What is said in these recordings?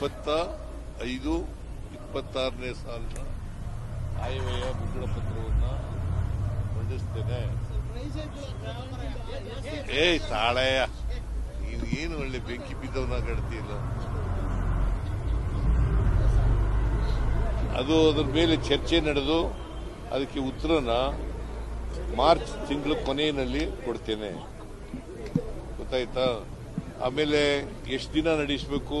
ಇಪ್ಪತ್ತ ಐದು ಇಪ್ಪತ್ತಾರನೇ ಸಾಲಿನ ಆಯವ್ಯಯ ಮುಂಗಡ ಪತ್ರವನ್ನು ಮಂಡಿಸ್ತೇನೆ. ಏಯ್ ತಾಳೆಯ ನೀನು ಏನು ಒಳ್ಳೆ ಬೆಂಕಿ ಬಿದ್ದವನ್ನ ಗಡ್ತಿಲ್ಲ ಅದು ಅದ್ರ ಮೇಲೆ ಚರ್ಚೆ ನಡೆದು ಅದಕ್ಕೆ ಉತ್ತರನ ಮಾರ್ಚ್ ತಿಂಗಳ ಕೊನೆಯಲ್ಲಿ ಕೊಡ್ತೇನೆ. ಗೊತ್ತಾಯ್ತಾ? ಆಮೇಲೆ ಎಷ್ಟು ದಿನ ನಡೆಸಬೇಕು?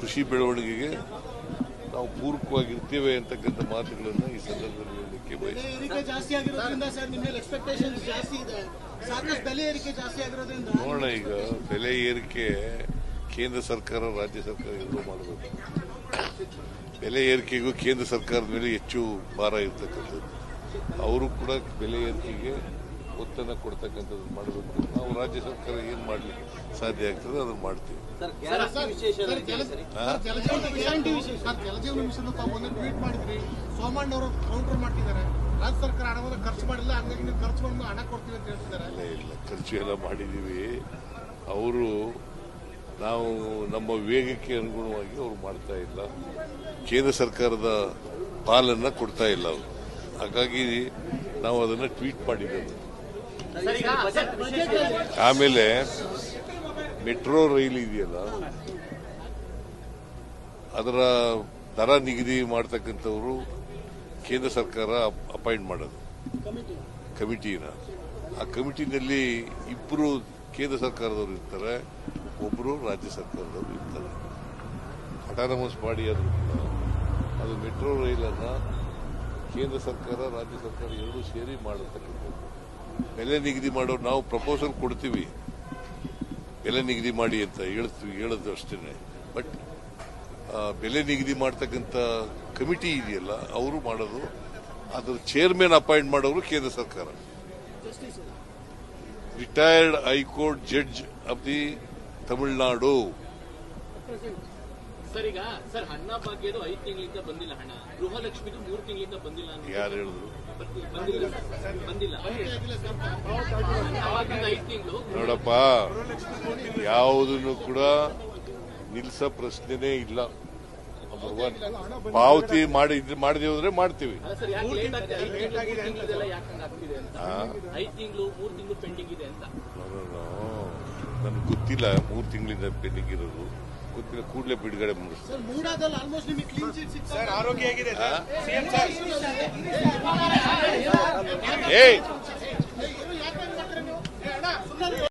ಕೃಷಿ ಬೆಳವಣಿಗೆಗೆ ನಾವು ಪೂರಕವಾಗಿರ್ತೇವೆ ಅಂತಕ್ಕಂಥ ಮಾತುಗಳನ್ನು ಈ ಸಂದರ್ಭದಲ್ಲಿ ಹೇಳಲಿಕ್ಕೆ ಜಾಸ್ತಿ ನೋಡೋಣ ಈಗ ಬೆಲೆ ಏರಿಕೆ ಕೇಂದ್ರ ಸರ್ಕಾರ ರಾಜ್ಯ ಸರ್ಕಾರ ಎಲ್ಲರೂ ಮಾಡಬೇಕು. ಬೆಲೆ ಏರಿಕೆಗೂ ಕೇಂದ್ರ ಸರ್ಕಾರದ ಮೇಲೆ ಹೆಚ್ಚು ಭಾರ ಇರ್ತಕ್ಕಂಥದ್ದು. ಅವರು ಕೂಡ ಬೆಲೆ ಏರಿಕೆಗೆ ಒತ್ತನ್ನು ಕೊಡ್ತಕ್ಕಂಥದ್ದು ಮಾಡಬೇಕು. ನಾವು ರಾಜ್ಯ ಸರ್ಕಾರ ಏನು ಮಾಡ್ಲಿಕ್ಕೆ ಸಾಧ್ಯ ಆಗ್ತದೆ ಅದನ್ನು ಮಾಡ್ತೀವಿ. ಸೋಮಣ್ಣ ಅವರು ಕೌಂಟರ್ ಮಾಡ್ತಿದ್ದಾರೆ. ರಾಜ್ಯ ಸರ್ಕಾರ ಹಣವನ್ನು ಖರ್ಚು ಮಾಡಿಲ್ಲ ಹಂಗಾಗಿ ನೀವು ಖರ್ಚು ಮಾಡಿ ಹಣ ಕೊಡ್ತೀವಿ ಅಂತ ಹೇಳ್ತಿದ್ದಾರೆ. ಇಲ್ಲ ಇಲ್ಲ ಖರ್ಚು ಎಲ್ಲ ಮಾಡಿದ್ದೀವಿ ಅವರು ನಾವು ನಮ್ಮ ವೇಗಕ್ಕೆ ಅನುಗುಣವಾಗಿ ಅವರು ಮಾಡ್ತಾ ಇಲ್ಲ. ಕೇಂದ್ರ ಸರ್ಕಾರದ ಪಾಲನ್ನ ಕೊಡ್ತಾ ಇಲ್ಲ ಅವರು. ಹಾಗಾಗಿ ನಾವು ಅದನ್ನ ಟ್ವೀಟ್ ಮಾಡಿದ್ದೇವೆ ಆಮೇಲೆ ಮೆಟ್ರೋ ರೈಲ್ ಇದೆಯಲ್ಲ? ಅದರ ದರ ನಿಗದಿ ಮಾಡ್ತಕ್ಕಂಥವರು ಕೇಂದ್ರ ಸರ್ಕಾರ ಅಪಾಯಿಂಟ್ ಮಾಡೋದು. ಕಮಿಟಿನ. ಆ ಕಮಿಟಿನಲ್ಲಿ ಇಬ್ಬರು ಕೇಂದ್ರ ಸರ್ಕಾರದವರು ಇರ್ತಾರೆ ಒಬ್ಬರು ರಾಜ್ಯ ಸರ್ಕಾರದವರು ಇರ್ತಾರೆ. ಅಟಾನಮಸ್ ಬಾಡಿ ಆದರೂ ಅದು ಮೆಟ್ರೋ ರೈಲನ್ನು ಕೇಂದ್ರ ಸರ್ಕಾರ, ರಾಜ್ಯ ಸರ್ಕಾರ ಎರಡೂ ಸೇರಿ ಮಾಡತಕ್ಕಂಥದ್ದು. ಬೆಲೆ ನಿಗದಿ ಮಾಡೋ ನಾವು ಪ್ರಪೋಸಲ್ ಕೊಡ್ತೀವಿ. ಬೆಲೆ ನಿಗದಿ ಮಾಡಿ ಅಂತ ಹೇಳ್ತೀವಿ, ಹೇಳೋದು ಅಷ್ಟೇನೆ. ಬಟ್ ಬೆಲೆ ನಿಗದಿ ಮಾಡ್ತಕ್ಕಂಥ ಕಮಿಟಿ ಇದೆಯಲ್ಲ, ಅವರು ಮಾಡೋದು. ಅದರ ಚೇರ್ಮನ್ ಅಪಾಯಿಂಟ್ ಮಾಡೋರು ಕೇಂದ್ರ ಸರ್ಕಾರ. Retired high court judge of the Tamil Nadu sir ಈಗ ಸರ್ ಅನ್ನ ಭಾಗ್ಯದು ಐದು ತಿಂಗಳಿಂದ ಬಂದಿಲ್ಲ ಹಣ ಗೃಹಲಕ್ಷ್ಮಿದು ಮೂರು ತಿಂಗಳಿಂದ ಬಂದಿಲ್ಲ ಯಾರು ಹೇಳಿದ್ರು? ಬಂದಿಲ್ಲ ಸರ್, ಬಂದಿಲ್ಲ ಐದು ತಿಂಗಳು. ನೋಡಪ್ಪ ಯಾವುದನ್ನು ಕೂಡ ನಿಲ್ಸ ಪ್ರಶ್ನೆನೇ ಇಲ್ಲ. ಪಾವತಿ ಮಾಡಿ ಮಾಡಿದೆ ಹೋದ್ರೆ ಮಾಡ್ತೀವಿ. ನನಗೆ ಗೊತ್ತಿಲ್ಲ ಮೂರು ತಿಂಗಳಿಂದ ಪೆಂಡಿಂಗ್ ಇರೋದು. ಗೊತ್ತಿಲ್ಲ ಕೂಡಲೇ ಬಿಡುಗಡೆ ಮಾಡಿಸ್ತಾರೆ